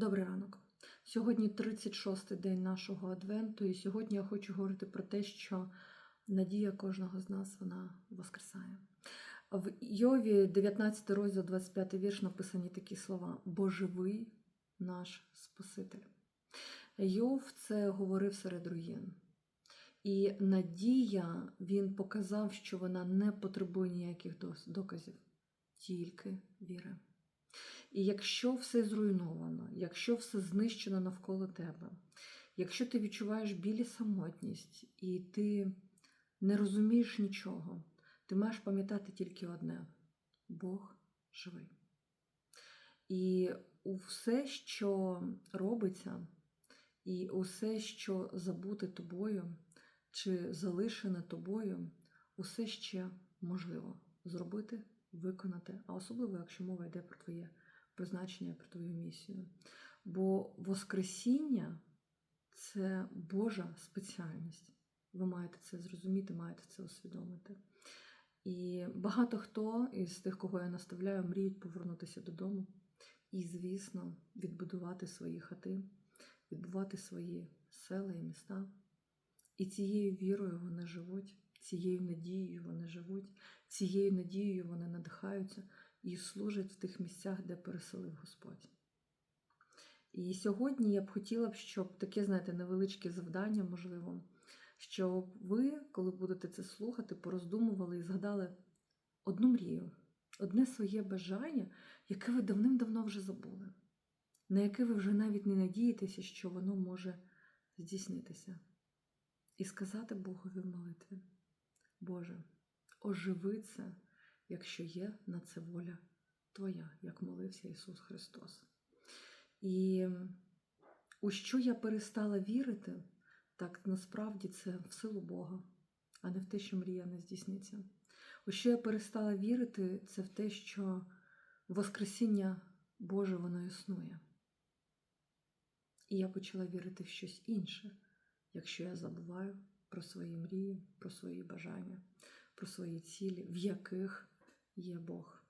Добрий ранок. Сьогодні 36-й день нашого адвенту, і сьогодні я хочу говорити про те, що надія кожного з нас вона воскресає. В Йові 19 розділ, 25 вірш написані такі слова: Бо живий наш Спаситель. Йов це говорив серед руїн. І надія він показав, що вона не потребує ніяких доказів, тільки віри. І якщо все зруйновано, якщо все знищено навколо тебе, якщо ти відчуваєш білі самотність і ти не розумієш нічого, ти маєш пам'ятати тільки одне: Бог живий. І у все, що робиться, і усе, що забуте тобою, чи залишене тобою, усе ще можливо зробити, виконати, а особливо, якщо мова йде про твоє призначення, про твою місію. Бо Воскресіння це Божа спеціальність. Ви маєте це зрозуміти, маєте це усвідомити. І багато хто із тих, кого я наставляю, мріють повернутися додому і, звісно, відбудувати свої хати, відбувати свої села і міста. І цією вірою вони живуть, цією надією вони живуть, цією надією вони надихаються і служать в тих місцях, де переселив Господь. І сьогодні я б хотіла щоб таке, знаєте, невеличке завдання, можливо, щоб ви, коли будете це слухати, пороздумували і згадали одну мрію, одне своє бажання, яке ви давним-давно вже забули, на яке ви вже навіть не надієтеся, що воно може здійснитися. І сказати Богові в молитві: Боже, оживи це, якщо є на це воля Твоя, як молився Ісус Христос. І у що я перестала вірити, так насправді це в силу Бога, а не в те, що мрія не здійсниться. У що я перестала вірити, це в те, що Воскресіння Боже воно існує. І я почала вірити в щось інше, якщо я забуваю про свої мрії, про свої бажання, про свої цілі, в яких є Бог.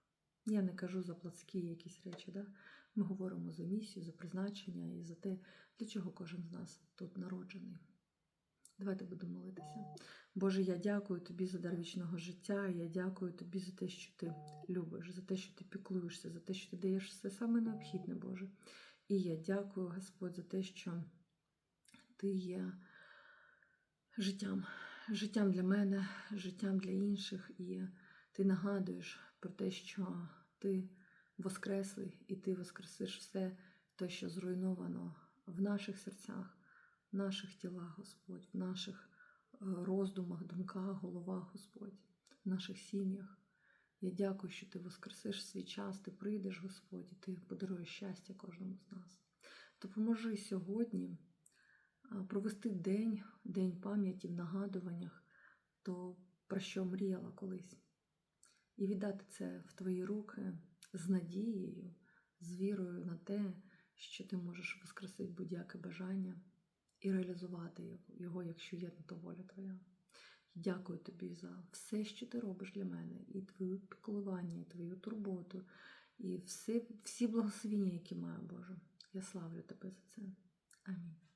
Я не кажу за плацькі якісь речі. Да? Ми говоримо за місію, за призначення і за те, для чого кожен з нас тут народжений. Давайте будемо молитися. Боже, я дякую тобі за дар вічного життя. Я дякую тобі за те, що ти любиш, за те, що ти піклуєшся, за те, що ти даєш все саме необхідне, Боже. І я дякую, Господь, за те, що ти є життям, життям для мене, життям для інших. І ти нагадуєш про те, що ти воскреслий, і ти воскресиш все те, що зруйновано в наших серцях, в наших тілах, Господь, в наших е, роздумах, думках, головах, Господь, в наших сім'ях. Я дякую, що ти воскресиш свій час, ти прийдеш, Господь, і ти подаруєш щастя кожному з нас. Допоможи сьогодні провести день, день пам'яті в нагадуваннях, то про що мріяла колись. І віддати це в твої руки з надією, з вірою на те, що ти можеш воскресити будь-яке бажання і реалізувати його, якщо є на то воля твоя. Дякую тобі за все, що ти робиш для мене, і твоє піклування, і твою турботу, і все, всі благословіння, які маю, Боже. Я славлю тебе за це. Амінь.